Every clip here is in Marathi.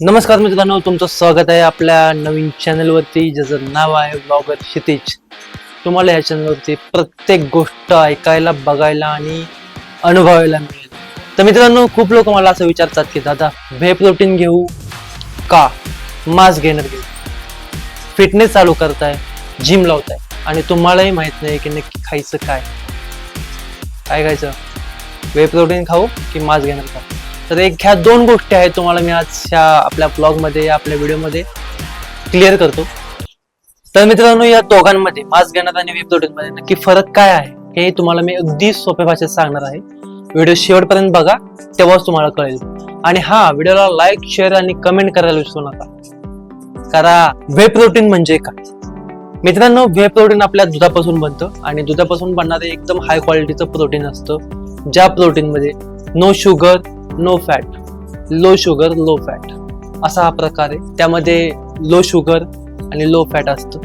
नमस्कार मित्रांनो तुमचं स्वागत आहे आपल्या नवीन चॅनलवरती ज्याचं नाव आहे ब्लॉगर क्षितिज. तुम्हाला या चॅनलवरती प्रत्येक गोष्ट ऐकायला बघायला आणि अनुभवायला मिळेल. तर मित्रांनो खूप लोक मला असं विचारतात की दादा व्हे प्रोटीन घेऊ का? मास गेनर घेऊ? फिटनेस चालू करताय जिम लावताय आणि तुम्हालाही माहीत नाही की नक्की खायचं काय. काय खायचं व्हे प्रोटीन खाऊ की मास गेनर खाऊ? तर एक ह्या दोन गोष्टी आहेत तुम्हाला मी आज ह्या आपल्या ब्लॉगमध्ये आपल्या व्हिडिओमध्ये क्लिअर करतो. तर मित्रांनो या दोघांमध्ये मास घेणार आणि वेब प्रोटीन नक्की फरक काय आहे हे तुम्हाला मी अगदी सोप्या भाषेत सांगणार आहे. व्हिडिओ शेवटपर्यंत बघा तेव्हाच तुम्हाला कळेल. आणि हा व्हिडिओला लाईक शेअर आणि कमेंट करायला विसरू नका. कारण व्हेब प्रोटीन म्हणजे काय? मित्रांनो व्हे प्रोटीन आपल्या दुधापासून बनतं आणि दुधापासून बनणारे एकदम हाय क्वालिटीचं प्रोटीन असतं. ज्या प्रोटीनमध्ये no sugar no fat low sugar low fat असा हा प्रकार आहे. त्यामध्ये लो शुगर आणि लो फॅट असतं.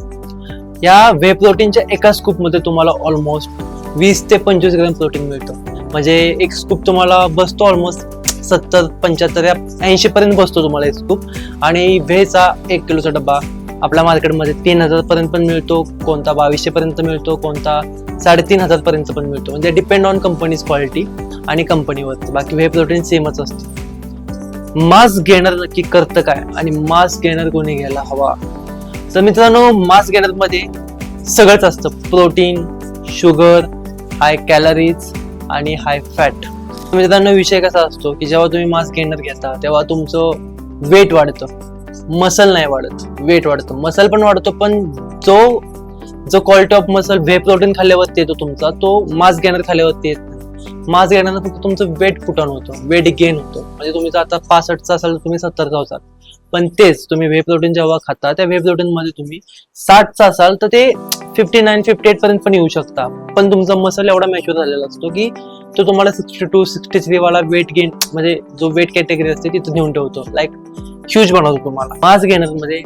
या वे प्रोटीनच्या एका स्कूपमध्ये तुम्हाला ऑलमोस्ट वीस ते पंचवीस ग्रॅम प्रोटीन मिळतं. म्हणजे एक स्कूप तुम्हाला बसतो ऑलमोस्ट सत्तर पंच्याहत्तर या ऐंशी पर्यंत बसतो तुम्हाला एक स्कूप आणि व्हेचा एक किलोचा डब्बा आपल्या मार्केटमध्ये तीन हजार पर्यंत पण मिळतो कोणता बावीसशे पर्यंत मिळतो कोणता साडेतीन हजार पर्यंत पण मिळतो. म्हणजे डिपेंड ऑन कंपनीज क्वालिटी आणि कंपनीवर बाकी व्हे प्रोटीन सेमच असतं. मास घेणार नक्की करतं काय? आणि मास घेणार कोणी घ्यायला हवा? तर मित्रांनो मास घेणार मध्ये सगळंच असतं. प्रोटीन शुगर हाय कॅलरीज आणि हाय फॅट मित्रांनो विषय कसा असतो की जेव्हा तुम्ही मास गेनर घेता तेव्हा तुमचं वेट वाढतं. मसल नाही वाढत. वेट वाढतं. मसल पण वाढतो पण जो जो quality of muscle whey protein खाल्ल्यावरती येतो तुमचा तो मास गेनर खाल्ल्यावरती येत मास गेनर फक्त तुमचं वेट कुठं होतं वेट गेन होतो. म्हणजे तुम्ही जर आता पासष्टचा असाल तर तुम्ही सत्तरचा असाल. पण तेच तुम्ही वेब प्रोटीन जेव्हा खाता त्या वेब प्रोटीन मध्ये तुम्ही साठचा असाल तर ते फिफ्टी नाईन फिफ्टी एट पर्यंत पण येऊ शकता. पण तुमचा मसल एवढा मॅच्युअर झालेला असतो की तो तुम्हाला सिक्स्टी टू सिक्स्टी थ्री वाला वेट गेन म्हणजे जो वेट कॅटेगरी असते तिथं नेऊन ठेवतो. लाईक ह्यूज बनवतो तुम्हाला. मास गेनरमध्ये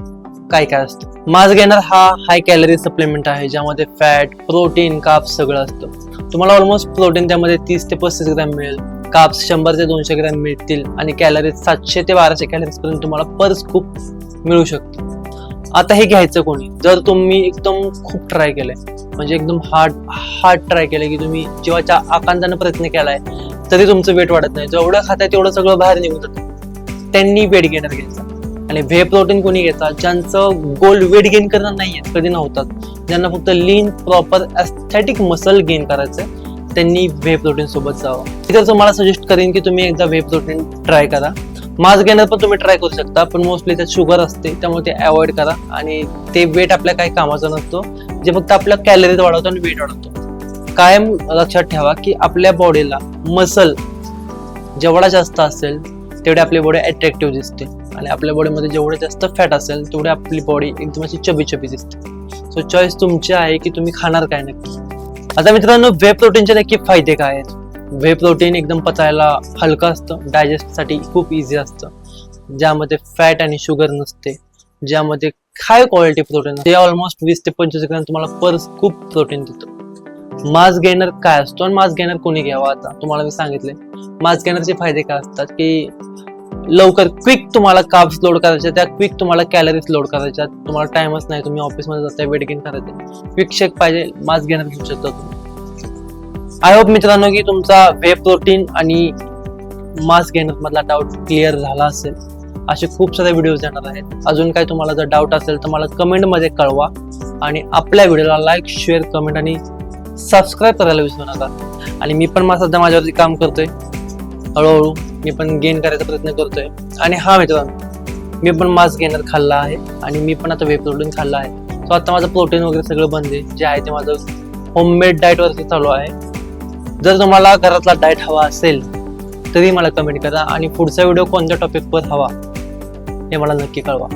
काय काय असतं? मास गेनर हा हाय कॅलरी सप्लिमेंट आहे ज्यामध्ये फॅट प्रोटीन काप सगळं असतं. तुम्हाला ऑलमोस्ट प्रोटीन त्यामध्ये तीस ते पस्तीस ग्रॅम मिळेल. काप्स शंभर ते दोनशे ग्रॅम मिळतील आणि कॅलरीज सातशे ते बाराशे कॅलरीज पर्यंत तुम्हाला पर स्कूप मिळू शकतं आता हे घ्यायचं कोणी? जर तुम्ही एकदम खूप ट्राय केलंय म्हणजे एकदम हार्ड हार्ड ट्राय केलंय की तुम्ही जेव्हाच्या आकांतानं प्रयत्न केलाय तरी तुमचं वेट वाढत नाही. जेवढं खाताय तेवढं सगळं बाहेर निघून जातं. त्यांनी वेट गेनर घ्यायचा. आणि व्हे प्रोटीन कोणी घेतात ज्यांचं गोल वेट गेन करणं नाहीये कधी नव्हतात. ज्यांना फक्त lean proper aesthetic muscle gain करायचं त्यांनी व्हे प्रोटीन सोबत जावं. तिथं तुम्हाला सजेस्ट करेन की तुम्ही एकदा व्हे प्रोटीन ट्राय करा. मास गेनर पण तुम्ही ट्राय करू शकता पण मोस्टली त्यात शुगर असते त्यामुळे ते अवॉइड करा. आणि ते वेट आपल्या काही कामाचं नसतो. जे फक्त आपल्या कॅलरीज वाढवतो आणि वेट वाढवतो. कायम लक्षात ठेवा की आपल्या बॉडीला मसल जेवढा जास्त असेल तेवढी आपली बॉडी अट्रॅक्टिव्ह दिसते. आणि आपल्या बॉडीमध्ये जेवढे जास्त फॅट असेल तेवढी आपली बॉडी एकदम अशी चबी चबी दिसते. सो चॉईस तुमची आहे की तुम्ही खाणार काय नक्की? आता मित्रांनो वे प्रोटीनचे नक्की फायदे काय आहेत? वे प्रोटीन एकदम पचायला हलकं असतं डायजेस्टसाठी खूप इझी असतं. ज्यामध्ये फॅट आणि शुगर नसते ज्यामध्ये हाय क्वालिटी प्रोटीन ते ऑलमोस्ट वीस ते पंचवीस ग्रॅम तुम्हाला पर खूप प्रोटीन देतो. मास गेनर काय असतो आणि मास गेनर कोणी घ्यावा आता? तुम्हाला मी सांगितले मास गेनरचे फायदे काय असतात की लवकर क्विक तुम्हाला काब्स लोड करायच्या त्या क्विक तुम्हाला कॅलरीज लोड करायच्या तुम्हाला टाइमच नाही तुम्ही ऑफिसमध्ये जाताय वेट गेन करायचं क्विक शेक पाहिजे मास घेणार घेऊ शकता तुम्ही आय होप मित्रांनो की तुमचा वे प्रोटीन आणि मास गेनर मधला डाऊट क्लिअर झाला असेल. असे खूप सारे व्हिडिओज येणार आहेत. अजून काही तुम्हाला जर डाऊट असेल तर मला कमेंटमध्ये कळवा. आणि आपल्या व्हिडिओला लाईक शेअर कमेंट आणि सबस्क्राईब करायला विसरू नका. आणि मी पण मला सध्या माझ्यावरती काम करतोय. हळूहळू. मी पण गेन करायचा प्रयत्न करतोय. आणि हा मित्र मी पण मास गेनर खाल्ला आहे आणि मी पण आता वे प्रोटीन खाल्ला आहे. सो आता माझं प्रोटीन वगैरे सगळं बंद आहे. जे आहे ते माझं होममेड डाएटवरती चालू आहे. जर तुम्हाला घरातला डाएट हवा असेल तरी मला कमेंट करा आणि पुढचा व्हिडिओ कोणत्या टॉपिकवर हवा हे मला नक्की कळवा.